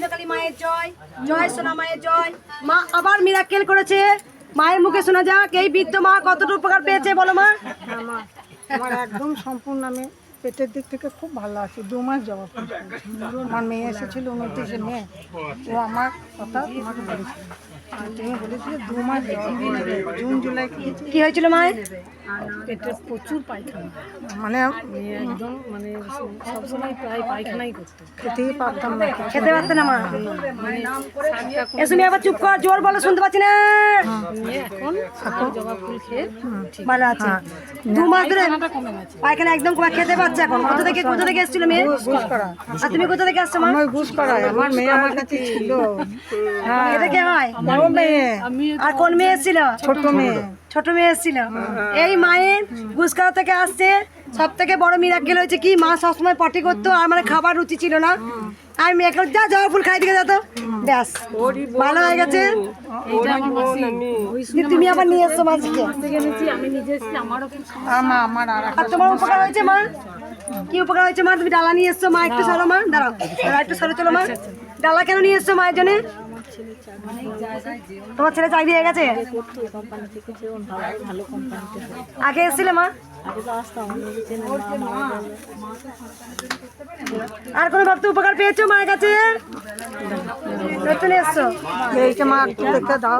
কৃষ্ণকালী মায়ের জয় জয় সোনা মায়ের জয়। মা আবার মিরাক্কেল করেছে। মায়ের মুখে শোনা যাক, এই বৃদ্ধ মা কতটুকু উপকার পেয়েছে বলো মা? আমার আমার একদম সম্পূর্ণ আমি পেটের দিক থেকে খুব ভালো আছি দু মাস জবা ফুল আমার মেয়ে এসেছিল উনত্রিশে মেয়ে ও আমার কথা তোমাকে বলেছিল। আর তুমি বলেছিলে দু মাস জুন জুলাই কি হয়েছিল? মায়ের পেটের প্রচুর পায়খানা। মানে একদম মানে সবসময় প্রায় পায়খানাই করতো। খেতেই পারতাম না। খেতে পারতে না মা? এ শুনি আবার চুপ কর জোর বলো শুনতে পাচ্ছি না। এখন এখন জবা ফুল খেয়ে ভালো আছে। দু মাস ধরে পায়খানাটা কমে গেছে। পায়খানা একদম কমে খেতে পাচ্ছে এখন। কোথা থেকে কোথা থেকে এসেছিল মেয়ে? আর তুমি কোথা থেকে আসছো মা? ঘুষ করায় আমার মেয়ে আমার কাছে ছিল। হ্যাঁ এটা কে হয়? মেয়ে। আর কোন মেয়ে এসেছিল? ছোট মেয়ে। ছোট মেয়ে এসেছিল। এই মায়ের গুসকা থেকে আসছে। সব থেকে বড় মিরাক্কেল হয়েছে কি মা সবসময় পটি করতো আর মানে খাবার রুচি ছিল না। আর মেয়ে এখন যা জবা ফুল খাই দিকে যেত ব্যাস ভালো হয়ে গেছে? তুমি আবার নিয়ে এসছো মাঝিকে আমি আমার আর তোমার উপকার হয়েছে মা? কি উপকার হয়েছে মা? তুমি ডালা নিয়ে এসছো মা একটু সরো মা। দাঁড়াও দাঁড়াও, একটু সরো চলো মা। ডালা কেন নিয়ে এসছো মায়ের জন্য? তোমার ছেলে চাকরি হয়ে গেছে? আগে এসেছিলে মা। আর কোনো ভক্ত উপকার পেয়েছ মায়ের কাছে? এসছো। মা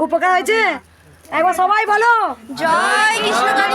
উপকার হয়েছে? একবার সবাই বলো। জয় জয়